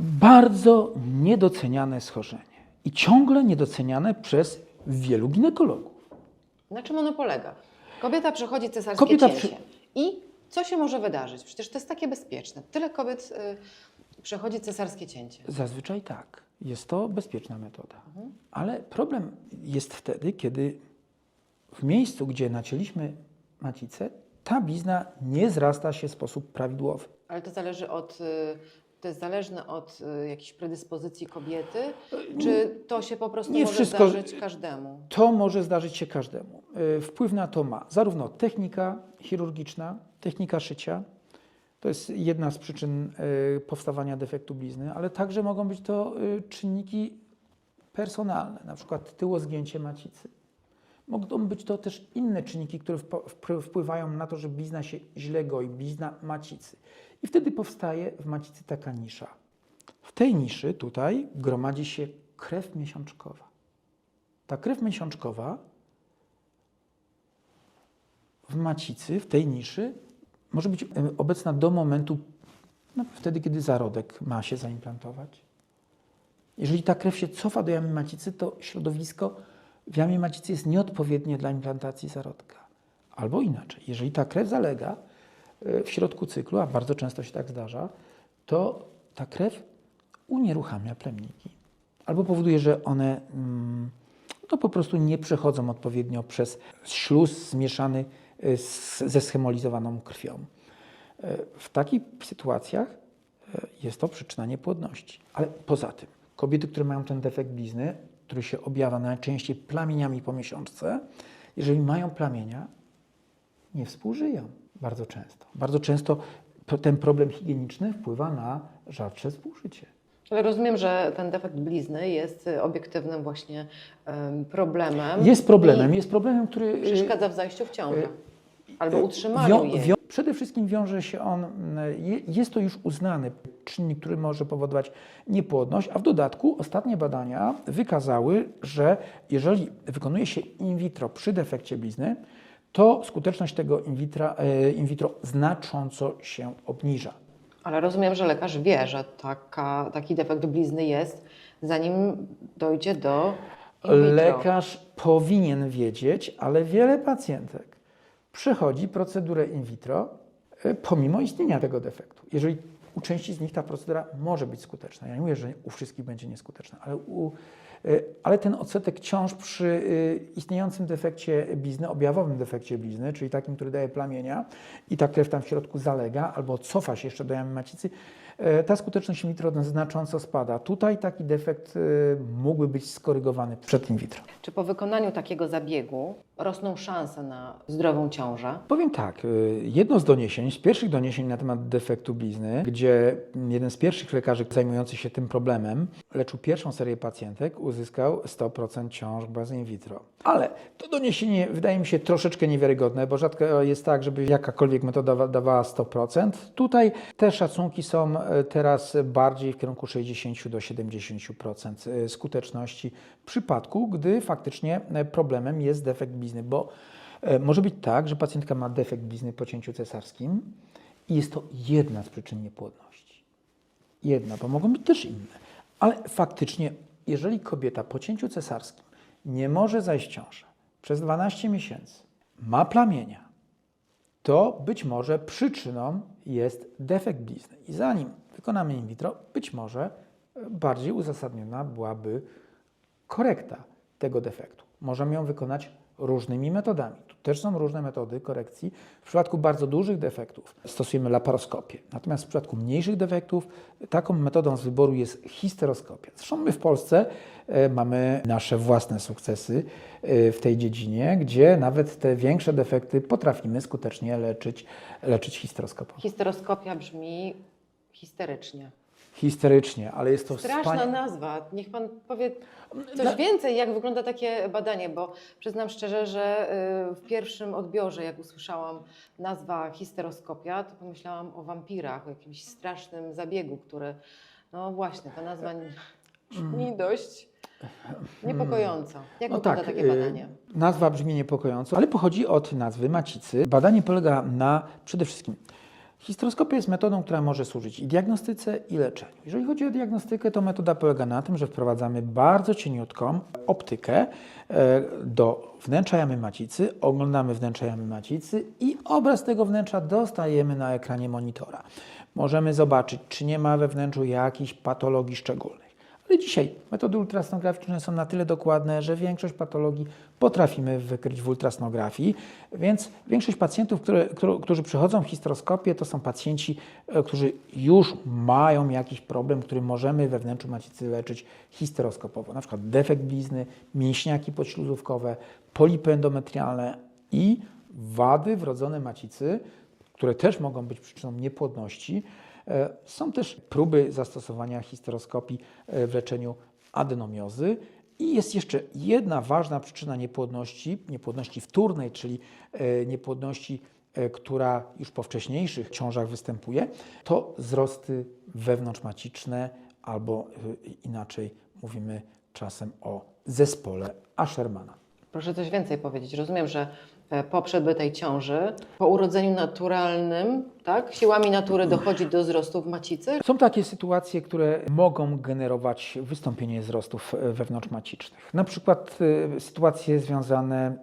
bardzo niedoceniane schorzenie i ciągle niedoceniane przez wielu ginekologów. Na czym ono polega? Kobieta przechodzi cesarskie Kobieta cięcie. przy- I co się może wydarzyć? Przecież to jest takie bezpieczne. Tyle kobiet y, przechodzi cesarskie cięcie. Zazwyczaj tak. Jest to bezpieczna metoda. Ale problem jest wtedy, kiedy w miejscu, gdzie nacięliśmy macicę, ta blizna nie zrasta się w sposób prawidłowy. Ale to zależy od. Y, To jest zależne od y, jakiejś predyspozycji kobiety, czy to się po prostu nie może wszystko- zdarzyć każdemu? To może zdarzyć się każdemu. Y, Wpływ na to ma zarówno technika chirurgiczna, technika szycia. To jest jedna z przyczyn y, powstawania defektu blizny, ale także mogą być to y, czynniki personalne, na przykład tyłozgięcie macicy. Mogą być to też inne czynniki, które wpływają na to, że blizna się źle goi, blizna macicy. I wtedy powstaje w macicy taka nisza. W tej niszy tutaj gromadzi się krew miesiączkowa. Ta krew miesiączkowa w macicy, w tej niszy, może być obecna do momentu, no, wtedy, kiedy zarodek ma się zaimplantować. Jeżeli ta krew się cofa do jamy macicy, to środowisko w jamie macicy jest nieodpowiednie dla implantacji zarodka. Albo inaczej, jeżeli ta krew zalega e, w środku cyklu, a bardzo często się tak zdarza, to ta krew unieruchamia plemniki. Albo powoduje, że one mm, to po prostu nie przechodzą odpowiednio przez śluz zmieszany e, z, ze schemolizowaną krwią. E, W takich sytuacjach jest to przyczyna niepłodności. Ale poza tym, kobiety, które mają ten defekt blizny, który się objawia najczęściej plamieniami po miesiączce, jeżeli mają plamienia, nie współżyją bardzo często. Bardzo często ten problem higieniczny wpływa na rzadsze współżycie. Ale rozumiem, że ten defekt blizny jest y, obiektywnym właśnie em, problemem. Jest problemem, jest problemem, który y, Przeszkadza w zajściu w ciążę. Albo y, utrzymaniu wią- Przede wszystkim wiąże się on, y, je- jest to już uznany czynnik, który może powodować niepłodność, a w dodatku ostatnie badania wykazały, że jeżeli wykonuje się in vitro przy defekcie blizny, to skuteczność tego in vitro, y, in vitro znacząco się obniża. Ale rozumiem, że lekarz wie, że taka, taki defekt blizny jest, zanim dojdzie do in vitro. Lekarz powinien wiedzieć, ale wiele pacjentek przechodzi procedurę in vitro e, pomimo istnienia tego defektu. Jeżeli u części z nich ta procedura może być skuteczna, ja nie mówię, że u wszystkich będzie nieskuteczna, ale, u, e, ale ten odsetek ciąż przy e, istniejącym defekcie blizny, objawowym defekcie blizny, czyli takim, który daje plamienia i ta krew tam w środku zalega albo cofa się jeszcze do jamy macicy, ta skuteczność in vitro znacząco spada. Tutaj taki defekt e, mógłby być skorygowany przed in vitro. Czy po wykonaniu takiego zabiegu rosną szanse na zdrową ciążę? Powiem tak, y, jedno z doniesień, z pierwszych doniesień na temat defektu blizny, gdzie jeden z pierwszych lekarzy zajmujących się tym problemem leczył pierwszą serię pacjentek, uzyskał 100% ciąż bez in vitro. Ale to doniesienie wydaje mi się troszeczkę niewiarygodne, bo rzadko jest tak, żeby jakakolwiek metoda wa- dawała 100%. Tutaj te szacunki są e, teraz bardziej w kierunku 60 do 70% e, skuteczności w przypadku, gdy faktycznie e, problemem jest defekt blizny, bo E, Może być tak, że pacjentka ma defekt blizny po cięciu cesarskim i jest to jedna z przyczyn niepłodności. Jedna, bo mogą być też inne. Ale faktycznie, jeżeli kobieta po cięciu cesarskim nie może zajść w ciążę przez 12 miesięcy, ma plamienia, to być może przyczyną jest defekt blizny. I zanim wykonamy in vitro, być może e, bardziej uzasadniona byłaby korekta tego defektu. Możemy ją wykonać różnymi metodami. Też są różne metody korekcji. W przypadku bardzo dużych defektów stosujemy laparoskopię. Natomiast w przypadku mniejszych defektów taką metodą z wyboru jest histeroskopia. Zresztą my w Polsce e, mamy nasze własne sukcesy e, w tej dziedzinie, gdzie nawet te większe defekty potrafimy skutecznie leczyć, leczyć histeroskopą. Histeroskopia brzmi histerycznie. Histerycznie, ale jest to Straszna wspania- nazwa. Niech pan powie coś Dla- więcej, jak wygląda takie badanie, bo przyznam szczerze, że y, w pierwszym odbiorze, jak usłyszałam nazwa histeroskopia, to pomyślałam o wampirach, o jakimś strasznym zabiegu, który, no właśnie, ta nazwa brzmi dość niepokojąco. Jak No wygląda tak, takie y, badanie? Nazwa brzmi niepokojąco, ale pochodzi od nazwy macicy. Badanie polega na przede wszystkim Histeroskopia jest metodą, która może służyć i diagnostyce, i leczeniu. Jeżeli chodzi o diagnostykę, to metoda polega na tym, że wprowadzamy bardzo cieniutką optykę e, do wnętrza jamy macicy, oglądamy wnętrze jamy macicy i obraz tego wnętrza dostajemy na ekranie monitora. Możemy zobaczyć, czy nie ma we wnętrzu jakichś patologii szczególnych. Ale dzisiaj metody ultrasonograficzne są na tyle dokładne, że większość patologii potrafimy wykryć w ultrasonografii, więc większość pacjentów, które, którzy- przychodzą w histeroskopię, to są pacjenci, e, którzy już mają jakiś problem, który możemy we wnętrzu macicy leczyć histeroskopowo, na przykład defekt blizny, mięśniaki podśluzówkowe, polipy endometrialne i wady wrodzone macicy, które też mogą być przyczyną niepłodności. E, Są też próby zastosowania histeroskopii e, w leczeniu adenomiozy. I jest jeszcze jedna ważna przyczyna niepłodności, niepłodności wtórnej, czyli e, niepłodności, która już po wcześniejszych ciążach występuje, to wzrosty wewnątrzmaciczne albo inaczej mówimy czasem o zespole Ashermana. Proszę coś więcej powiedzieć. Rozumiem, że e, po przebytej ciąży, po urodzeniu naturalnym, tak, siłami natury dochodzi do wzrostu w macicy. Są takie sytuacje, które mogą generować wystąpienie wzrostów e, wewnątrzmacicznych. Na przykład e, sytuacje związane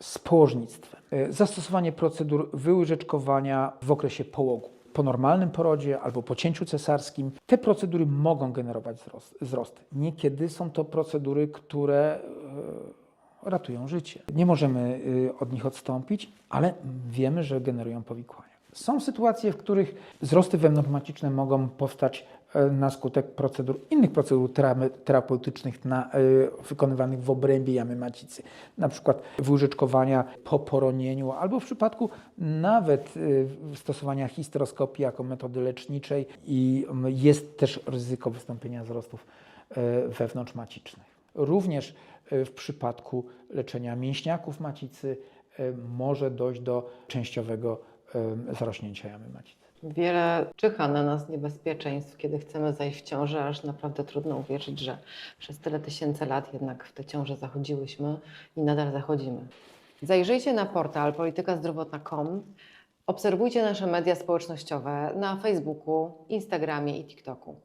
z położnictwem. Zastosowanie procedur wyłyżeczkowania w okresie połogu. Po normalnym porodzie albo po cięciu cesarskim te procedury mogą generować wzrost. Niekiedy są to procedury, które ratują życie. Nie możemy y, od nich odstąpić, ale wiemy, że generują powikłania. Są sytuacje, w których wzrosty wewnątrzmaciczne mogą powstać e, na skutek procedur, innych procedur tera- terapeutycznych na, e, wykonywanych w obrębie jamy macicy, na przykład wyłóżeczkowania po poronieniu, albo w przypadku nawet e, stosowania histeroskopii jako metody leczniczej i jest też ryzyko wystąpienia wzrostów wewnątrzmacicznych. Również e, w przypadku leczenia mięśniaków macicy e, może dojść do częściowego e, zarośnięcia jamy macicy. Wiele czyha na nas niebezpieczeństw, kiedy chcemy zajść w ciążę, aż naprawdę trudno uwierzyć, że przez tyle tysięcy lat jednak w tę ciążę zachodziłyśmy i nadal zachodzimy. Zajrzyjcie na portal politykazdrowotna.com, obserwujcie nasze media społecznościowe na Facebooku, Instagramie i TikToku.